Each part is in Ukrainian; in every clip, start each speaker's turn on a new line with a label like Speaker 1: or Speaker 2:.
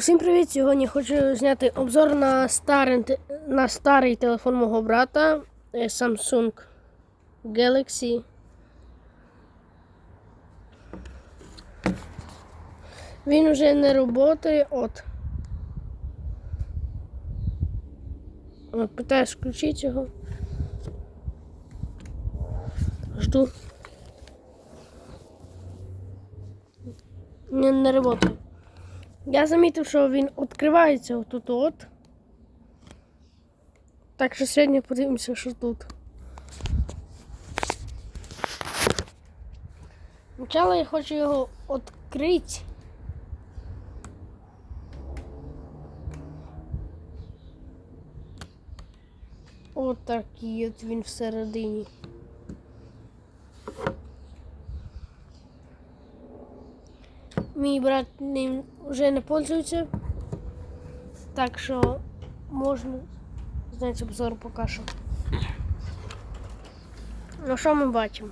Speaker 1: Усім привіт! Сьогодні хочу зняти обзор на старий, на старий телефон мого брата е, Samsung Galaxy. Він вже не працює, от. От, питаюсь включити його. Жду. Не, не працює. Я замітив, що він відкривається отут от. Так що сьогодні подивимося, що тут. Спочатку я хочу його відкрити. Отакий от він всередині. Мій брат ним вже не пользується. Так що можна зняти обзор поки що. Ну що ми бачимо?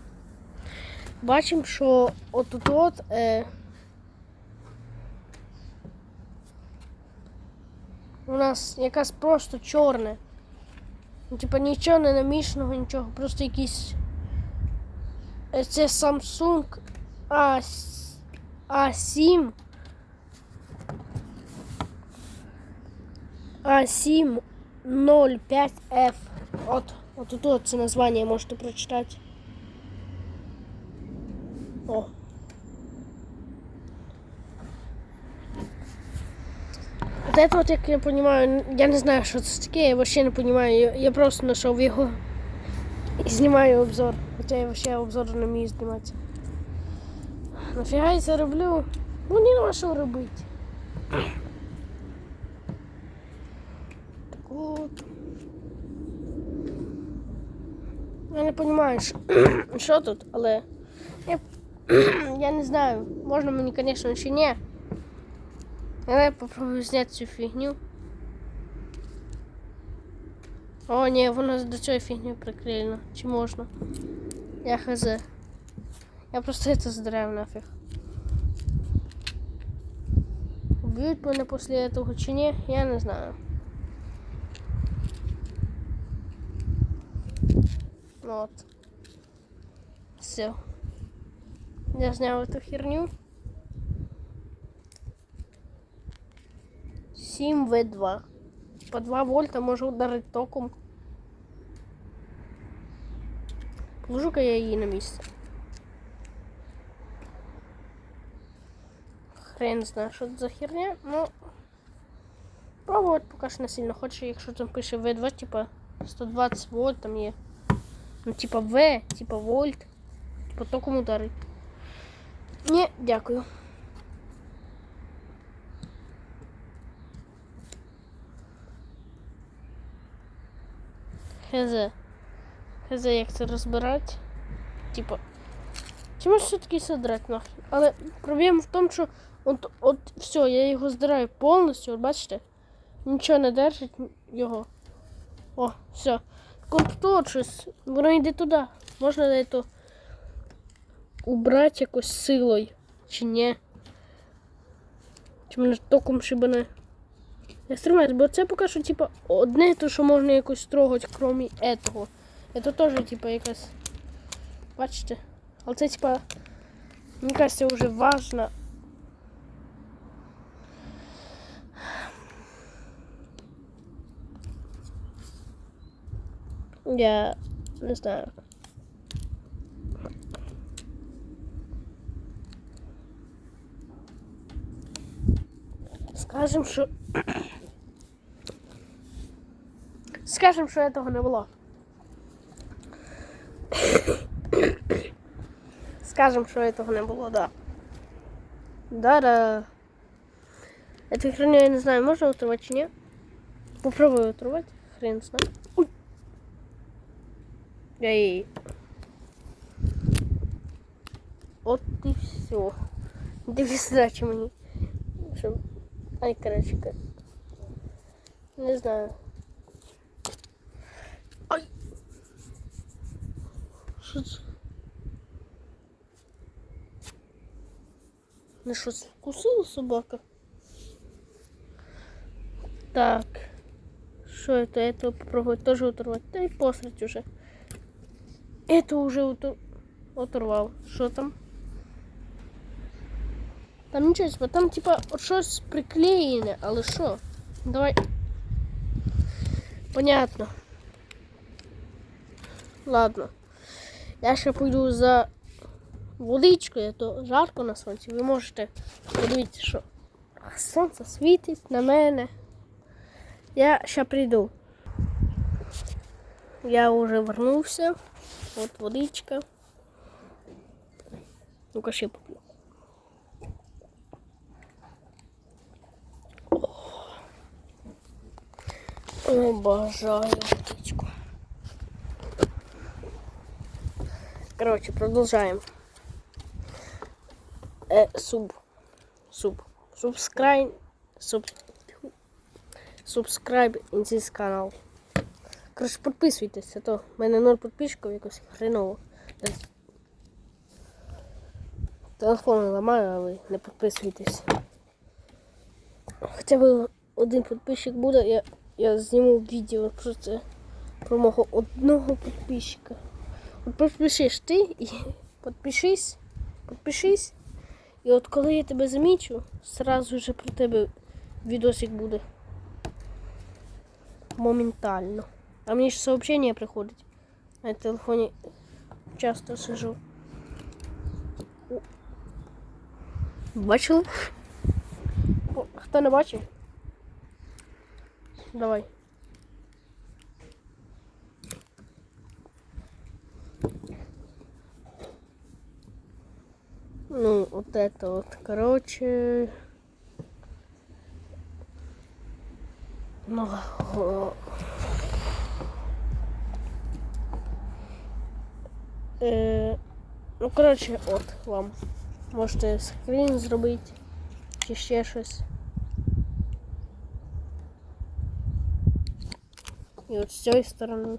Speaker 1: Бачимо, що отут от е, у нас якась просто чорне. Ну, типа нічого не намішаного, нічого, просто якийсь. е, Це Samsung A, A7 А7 05F. От, от тут от це названня можете прочитати. О. Вот это вот, як я понимаю, я не знаю, що це таке, я вообще не понимаю. Я, я просто знайшов його і знімаю обзор. Хоча я вообще обзор не вмію знімати. Нафіга я це роблю? Ну нема що робити. Так от. Я не розумію, що, тут, але я, я не знаю, можна мені, звісно, чи ні. Але я попробую зняти цю фігню. О, ні, воно до цієї фігні приклеєно. Чи можна? Я хз. Я просто это задраю нафиг. Убьют мене после этого чи ні, я не знаю. Вот. Все. Я снял эту херню. 7 В2. По 2 вольта може ударити током. Положу-ка я її на місце. Хрен знає, що це за херня, ну пробувати поки що не сильно хочу, якщо там пише V2, типа 120 вольт там є. Ну, типа В, типа вольт, типа током ударить. Ні, дякую. Хз. Хз, як це розбирати. Типа. Чи може все-таки содрати нахрен? Але проблема в тому, що от, от все, я його здираю повністю, от бачите? Нічого не держить його. О, все. Комплектує щось. Воно йде туди. Можна де то убрати якось силою. Чи ні? Чи мене током шибане? Я стримаюсь, бо це поки що, типа, одне то, що можна якось трогати, крім этого. Це теж, типа, якась. Бачите? Але це, типа, мені кажется, вже важно. Я не знаю. Скажем, що. Скажем, що этого не було. Скажем, що этого не було, да. Да-да. Эту херню я не знаю, можно отрывать чи нет? Попробую отрывать. Хрен знает. Ой. Эй. Вот и все. Две задачи мне. Щоб... Ай, короче, как... Не знаю. Ай. Що це? Не що це вкусила собака? Так. Что это? Это попробовать тоже оторвать. Да и посрать уже. Это уже отор... оторвав. Що там? Там нічого, там типа щось приклеєне, але що? Давай. Понятно. Ладно. Я ще пойду за водичкою, то жарко на сонці. Ви можете подивитися, що сонце світить на мене. Я ще прийду. Я вже вернувся. От водичка. Ну-ка ще поп'ю. Обожаю водичку. Короче, продолжаем. Э, суб. Суб. Subscribe. Суб. In this канал. Коротше, підписуйтесь, а то в мене ноль підписчиків якось хреново. Телефон ламаю, а ви не підписуйтесь. Хоча б один підписчик буде, я, я зніму відео про це. Про мого одного підписчика. От підпишись ти і підпишись, підпишись. І от коли я тебе замічу, сразу же про тебе відосик буде. Моментально. А мені ж сообщення приходить. На телефоні часто сижу. Бачили? О, Хто не бачив? Давай. Ну, вот это вот, короче. Ну, Е, ну, коротше, от вам. Можете скрін зробити чи ще щось. І от з цієї сторони.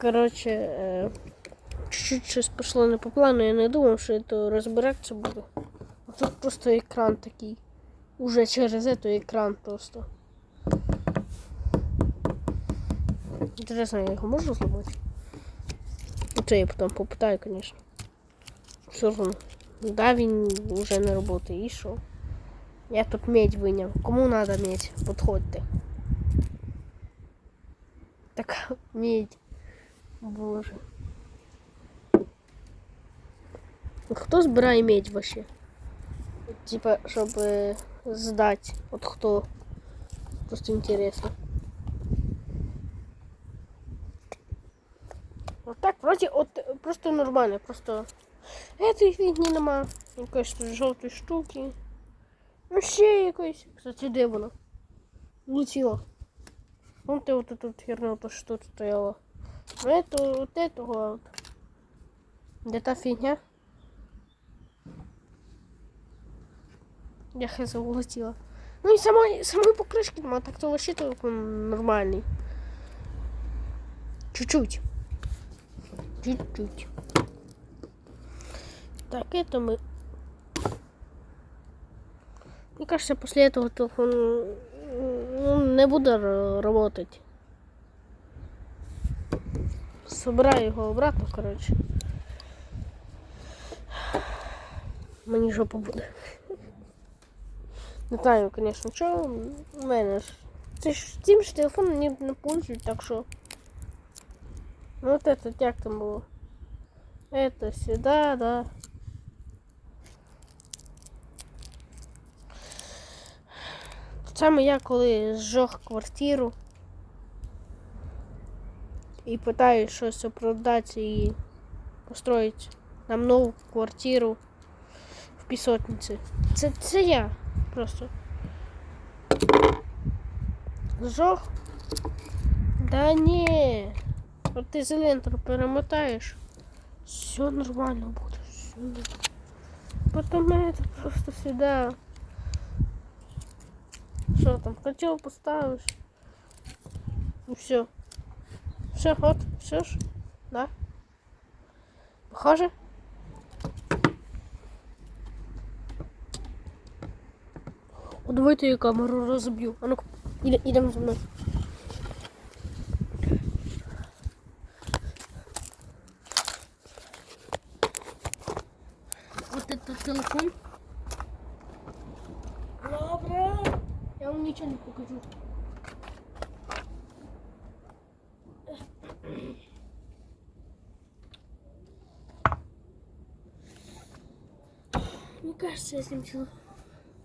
Speaker 1: Коротше, е, чуть-чуть щось пішло не по плану, я не думав, що це розбиратися буде. А тут просто екран такий. Уже через это екран просто. Интересно, я його можу зламати? Це я потім попитаю, конечно. Все одно. Да, він вже не працює. І що? Я тут медь виняв. Кому надо медь? Подходьте. Така медь. Боже. Хто збирає медь вообще? Типа, щоб е, здати. От хто. Просто интересно. Вот так, вроде от просто нормально, просто этой фігні нема. Якоїсь тут жовтої штуки. Ну ще якоїсь. Кстати, де воно? Влетіло. Вон ти вот тут херня, то що тут стояло. Ну это вот этого вот. Де та фігня? Я хз улетіла. Ну і самої, самої покришки нема, так то вообще телефон нормальний. Чуть-чуть. Чуть-чуть. Так, это мы... Мне кажется, после этого телефон ну, не буде р- работать. Собираю його обратно, короче. Мені жопа буде. Не знаю, конечно, що у мене ж. Це ж тим ж телефон не, не пользують, так що. Вот это як там було? Это сюда, да. Саме я коли зжег квартиру і питаю щось оправдати і построїти нам нову квартиру в пісотниці. Це, це я просто. Зжег? Да не. От ти зелентор перемотаєш. Все нормально буде. Все нормально. Потом это просто сюда. Что там, котел поставишь. И все. Все, вот, все ж. Да? Похоже? давайте я камеру розб'ю. А ну ідемо за мною. Телефон. Добре. Я вам нічого не покажу. Мне кажется, этим телефоном,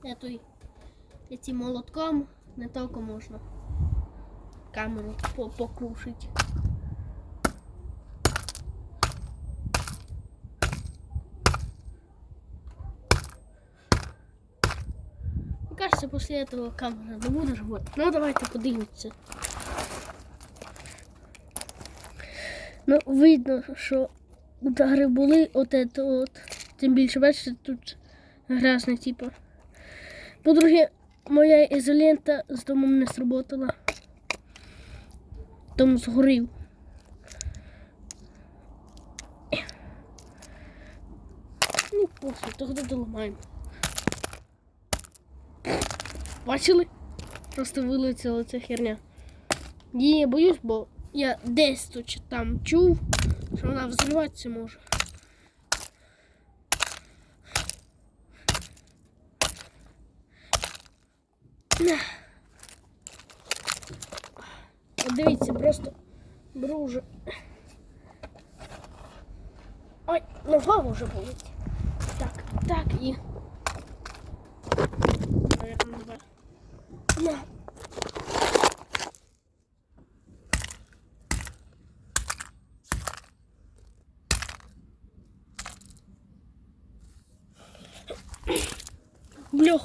Speaker 1: этой, этим молотком не только можно камеру по покрушить. Кажется, после этого камера не буде работать. Ну, давайте подивимося. Ну, видно, що удари були от это от. Тим більше, бачите, тут грязно, типу. По-друге, моя ізолента з домом не сработала. Дом згорів. Ну, пофіг, тоді доламаємо. Бачили? Просто вилетіла ця херня. Її я боюсь, бо я десь тут чи там чув, що вона взриватися може. Дивіться, просто беру вже. Ой, нога вже болить. Так, так і. Не бачу.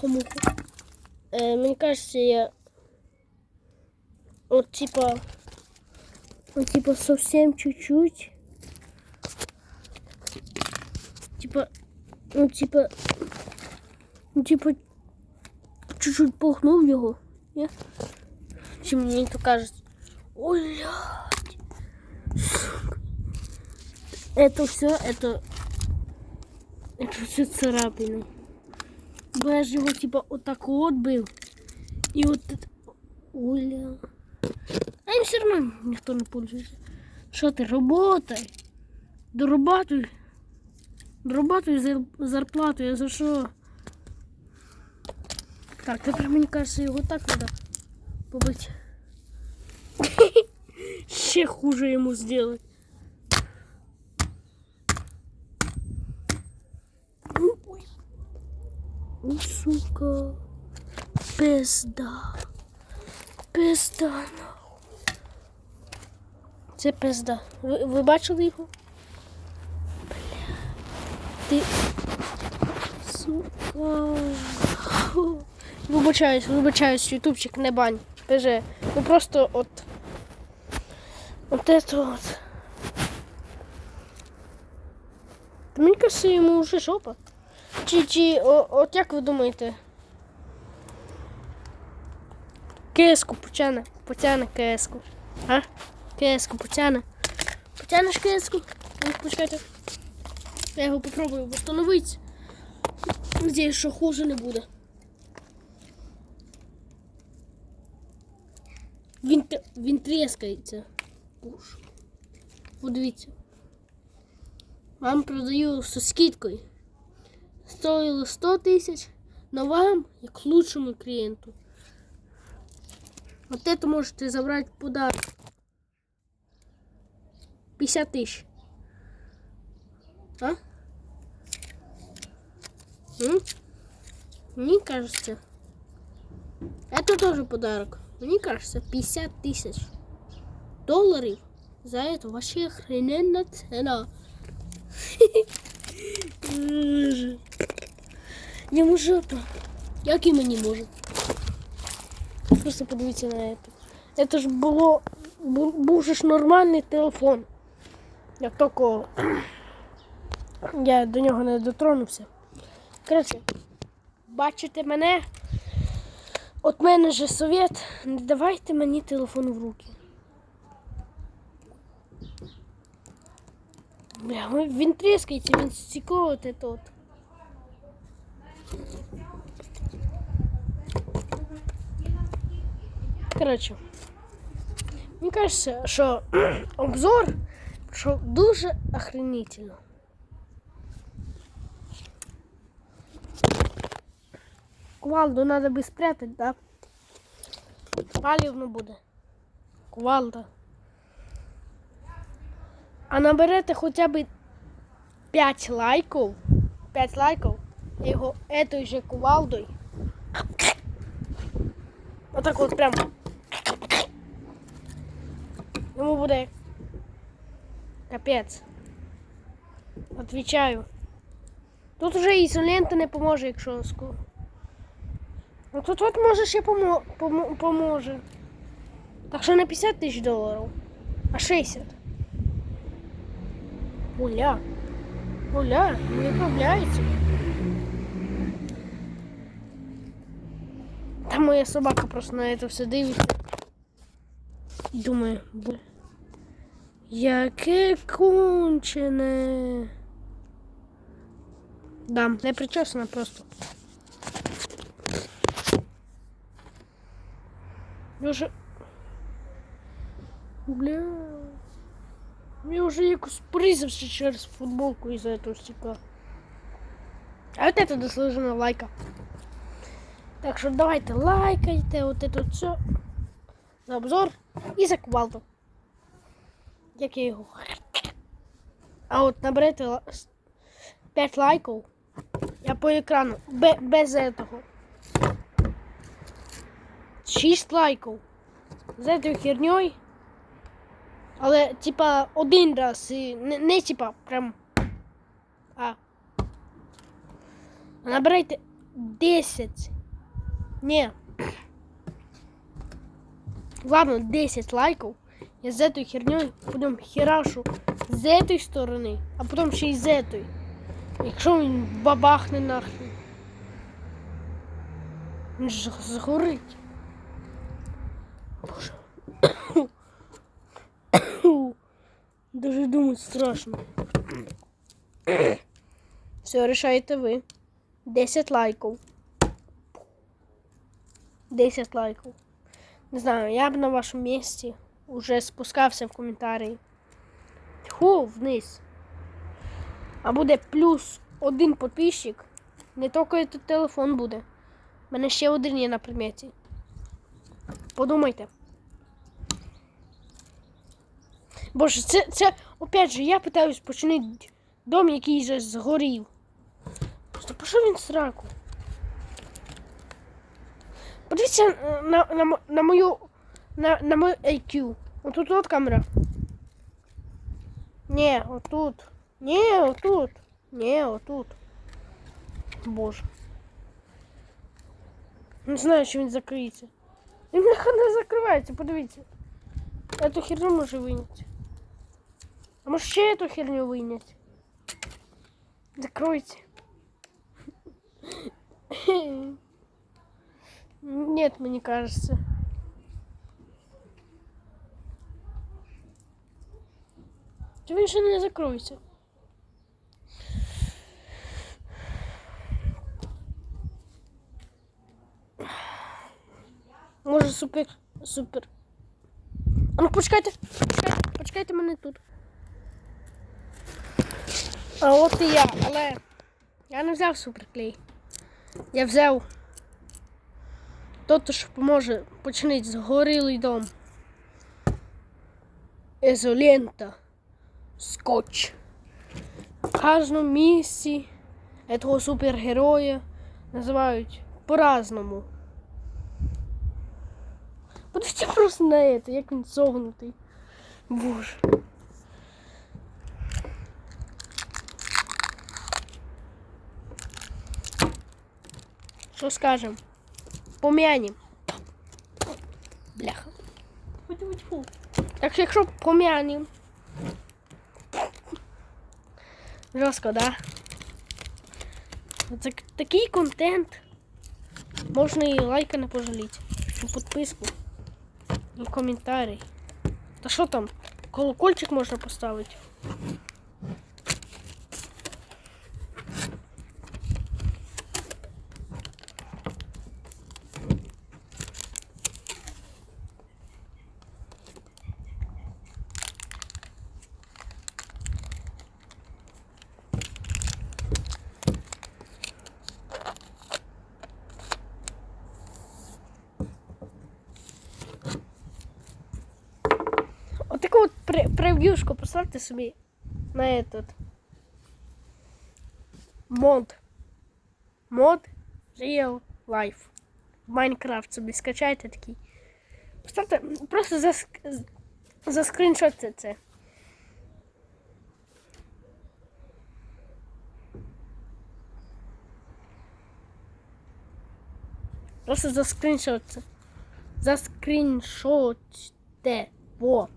Speaker 1: Муха. Э, мне кажется, я вот типа вот типа совсем чуть-чуть типа ну типа ну типа чуть-чуть пухнув його. Ні? Чи мені то кажуть. Ой, блядь. Сука. Это все, это это все царапины. Бо я ж його типа отак от бив. І от это- Оля. А їм все одно ніхто не пользується. Що ти, работай? Дорабатуй. Дорабатуй зар- зарплату, я за що? Так, тепер мені кажется, його так треба побити. Ще хуже йому зробити. Ой. Сука. Пизда. Пизда, нахуй. Це пизда. Ви, ви бачили його? Бля. Ти. Сука. Вибачаюсь, вибачаюсь, ютубчик, не бань. Скажи, ну просто от. От это от. Мені кажется, йому вже жопа. Чи, чи, о, от як ви думаєте? Кеску потяне, потяне кеску. А? Кеску потяне. Потянеш кеску? Ну, почекайте. Я його попробую встановити. Надіюсь, що хуже не буде. Він, т- він трескається. Уж. Подивіться. Вам продаю зі скидкою. Стоїло 100 тисяч, но вам, як лучшему клієнту. Вот это можете забрать в подарок. 50 тысяч. А? М? Мне кажется, это тоже подарок. Мне кажется, 50 тысяч долларов за это вообще охрененная цена. Боже. Йому жопа. Як і мені може. Просто подивіться на це. Це ж було. бу- Був же ж нормальний телефон. Як тільки я до нього не дотронувся. Коротше, бачите мене? От мене же совет, не давайте мені телефон в руки. Бля, він трескається, він это от. Коротше, мені кажеться, що обзор що дуже охренительно. Кувалду надо бы спрятать, да? Палівно буде. Кувалда. А наберете хоча б 5 лайків. 5 лайків. Я його етою же кувалдою. Отак от прям. Йому буде капець. Отвічаю. Тут уже ізолента не поможе, якщо ску. Ну тут от може ще помо... помо... поможе. Так що не 50 тисяч доларів, а 60. Уля. Уля, не відправляється. Та моя собака просто на це все дивиться. І думає, бо... Яке кончене. Да, не причесана просто. Дуже. Бля. Я вже якось призався через футболку із-за этого стекла. А вот это заслужено лайка. Так що давайте лайкайте вот это все за обзор і за кувалду. Як я його. А от наберете 5 лайків. Я по екрану. Бе- без этого. 6 лайків. З цією херньою. Але, типа, один раз. І не, не типа, прям. А. Набирайте 10. Не. Ладно, 10 лайків. Я з этой херней потім херашу з этой сторони, а потім ще й з этой. Якщо він бабахне нахрен. Він ж згорить. Даже думать страшно. Все, решаєте ви. 10 лайків. 10 лайків. Не знаю, я б на вашому місці уже спускався в коментарі. Тьху, вниз. А буде плюс один підписчик. Не тільки тут телефон буде. У мене ще один є на предметі. Подумайте. Боже, це, це опять же, я питаюсь починити дом, який вже згорів. Просто пішов він сраку. Подивіться е, на, на, на мою на, на мою IQ. Отут от камера. Не, отут. Не, отут. Не, отут. Боже. Не знаю, чи він закриється. Він не закривається, подивіться. Эту херню може вийняти. А може ще эту херню вийняти? Закройте. Нет, мне кажется. Чи він ще не закроється? Може супер, супер. А ну почекайте, почекайте, почекайте мене тут. А от і я, але я не взяв суперклей. Я взяв тот, що поможе починити згорілий дом. Ізолента. Скотч. В кожному місці цього супергероя називають по-разному. Подивіться просто на это, як він согнутий. Боже. Що скажем? Пом'янім. Бляха. Фу-фу-фу. Так що якщо пом'янім. Жорстко, да? Це такий контент. Можна і лайка не пожаліти. І підписку. І коментарі. Та що там? Колокольчик можна поставити. Прев'юшку поставте собі на этот мод. Мод Real Life. Майнкрафт собі скачайте такий. Поставте, просто зас, заскріншотьте це. Просто заскріншотьте. Заскріншотьте. Во.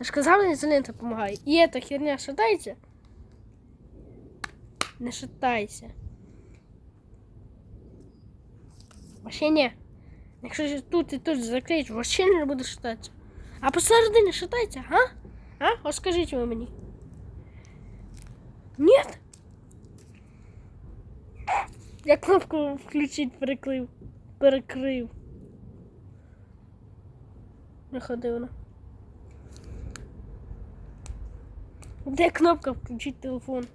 Speaker 1: Я ж казав, ізолента допомагає. І эта херня шатається. Не шатайся. Вообще не. Якщо тут і тут заклеїш, вообще не буде шататися. А посередині шатається, а? А? От скажіть ви мені. Нет? Я кнопку включить перекрив. Перекрив. Не ходи вона. Де кнопка включить телефон?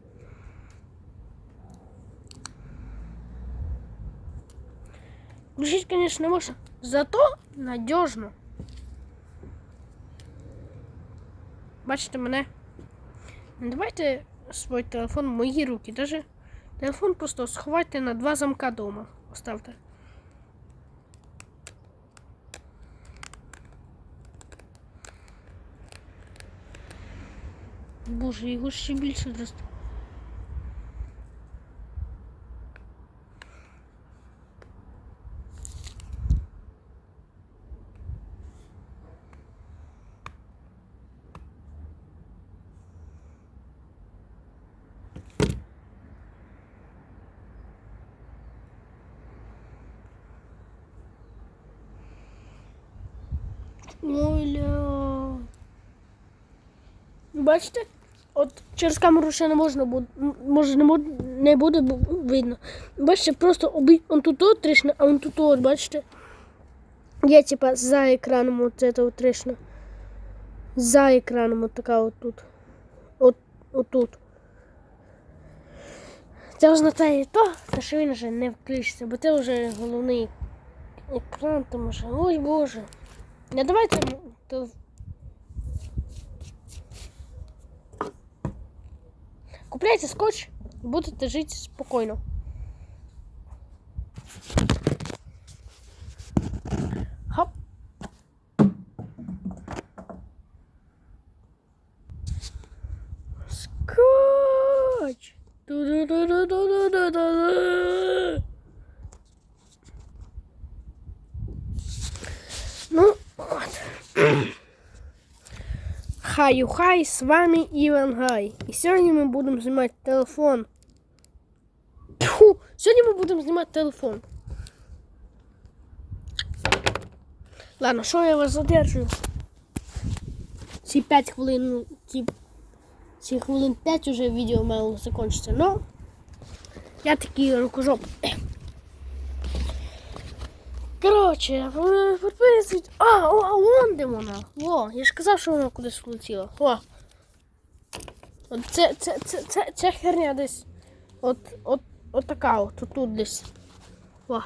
Speaker 1: Включить, конечно, можно. Зато надежно. Бачите мене? Не давайте свій телефон в мої руки. Даже телефон просто сховайте на два замка дома. Оставте. Боже, його ще більше достав. Оля. Бачите? От через камеру ще не можна буде, може не, мод- не буде видно. Бачите, просто оби, он тут от а он тут от, бачите? Є типа за екраном от це от трішно. За екраном от така от тут. От, от тут. Це означає то, що він вже не включиться, бо це вже головний екран там вже. Ой Боже. Не давайте м, то. Купляйте скотч будете жити спокійно. Хоп. Скотч. Ду-ду-ду-ду-ду-ду-ду-ду. Ну, от. Хай, з вами Іван Гай. І сьогодні ми будемо знімати телефон. Тьфу, сьогодні ми будемо знімати телефон. Ладно, що я вас задержую? Ці 5 хвилин, ці, ці хвилин 5 уже відео мало закінчиться. Ну, я такий рукожоп. Коротше, підписуйтесь. А, о, а вон де вона. О, я ж казав, що вона кудись влетіла. О. От це, це, це, це, ця херня десь. От, от, от така от, тут десь. О.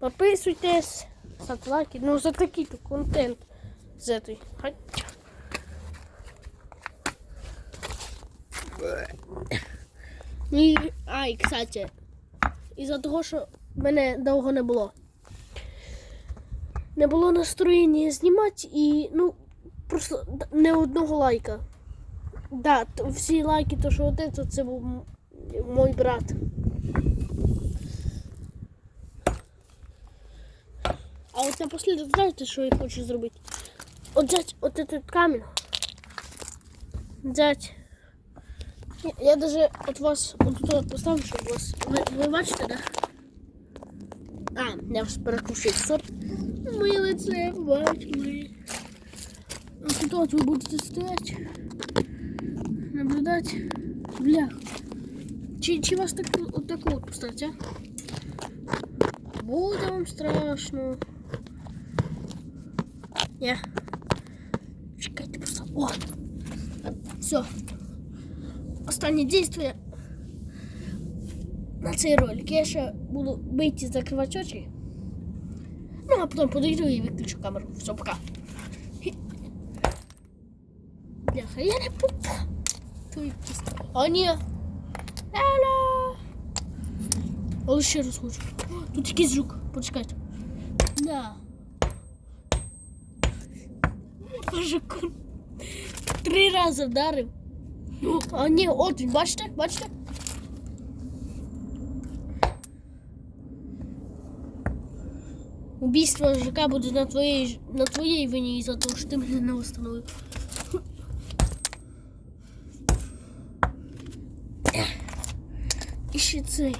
Speaker 1: Підписуйтесь, ставте лайки. Ну, за такий то контент з этой. Хай. А, і, кстати, із-за того, що мене довго не було не було настроєння знімати і ну просто не одного лайка. Да, всі лайки, то що один, то це був м- мій брат. А от напослідок, знаєте, що я хочу зробити? От взять от этот камінь. Взять. Я, я даже от вас от поставлю, щоб вас. Ви, ви бачите, да? А, я вас перекручую. Стоп. Моє лице побачили. Ось тут от ви будете стояти, наблюдати. Бля. Чи, чи вас так, от так от поставити, а? Буде вам страшно. Я. Чекайте просто. О! Все. Останнє дійство на цей ролик. Я ще буду бити і закривати очі. Ну, а потім подойду і виключу камеру. Все, пока. Бляха, я не попав. Твої кіски. А ні. Ля-ля. Але ще раз хочу. О, Тут якийсь жук. Почекайте. Да. Боже, кур. Три рази вдарив. А ні, от він, бачите? Бачите? Убийство ЖК буде на твоїй, ж- на твоїй вині із-за того, що ти мене не встановив. І ще цей.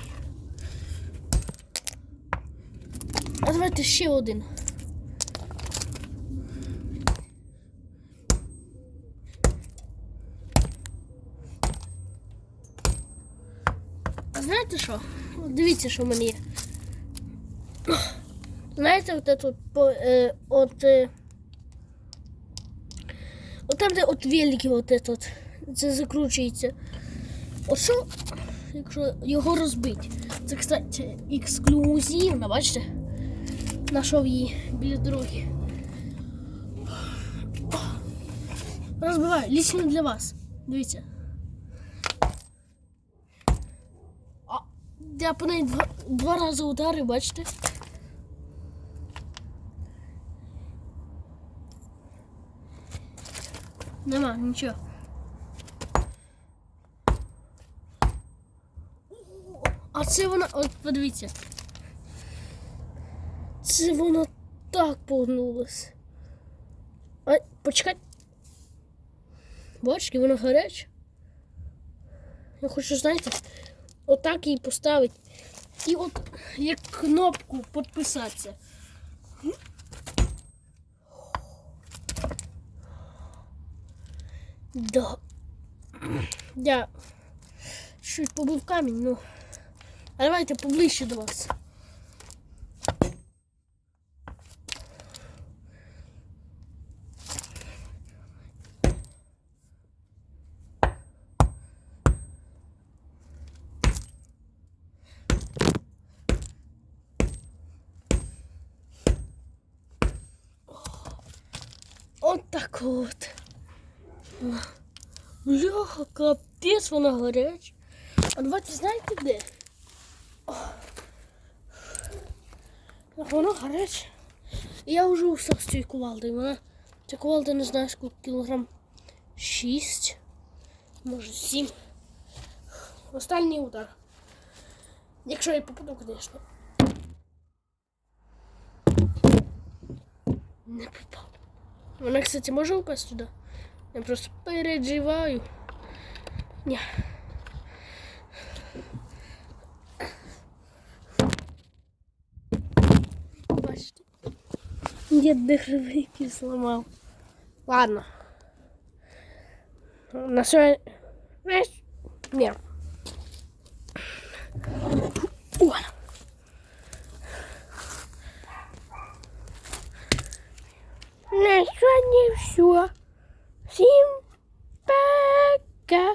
Speaker 1: А давайте ще один. А знаєте що? Дивіться, що в мене є. Знаєте, от по, е, от, е, от там, де от великий от этот, це закручується. От що, якщо його розбити? Це, кстати, ексклюзивно, бачите? Нашов її біля дороги. Розбиваю, лично для вас. Дивіться. А, я по неї два, два рази ударив, бачите? Нема, нічого. А це вона, от подивіться. Це вона так погнулась. А, почекай. Бачите, вона гаряча. Я хочу, знаєте, отак її поставити. І от як кнопку підписатися. Да. Я чуть побив камінь, ну. А давайте поближче до вас. От так от. Бляха, капець, вона гаряча. А давайте знаєте де? О. Вона гаряча. Я вже устав з цією кувалдою. Вона ця кувалда не знаю скільки кілограм. Шість. Може сім. Останній удар. Якщо я попаду, звісно. Не попав. Вона, кстати, може упасть туди? Я просто переживаю. Ні. Бачите? Дід диховики сломав. Ладно. На сьогодні... Ні. О. На сьогодні все. Всім пока.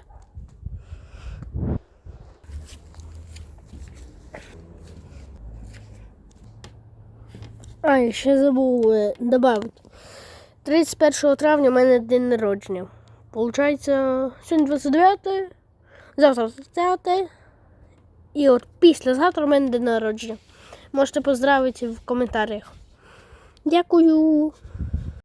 Speaker 1: А, і ще забув е, додати. 31 травня у мене день народження. Получається, сьогодні 29, завтра 30. І от післязавтра у мене день народження. Можете поздравити в коментарях. Дякую.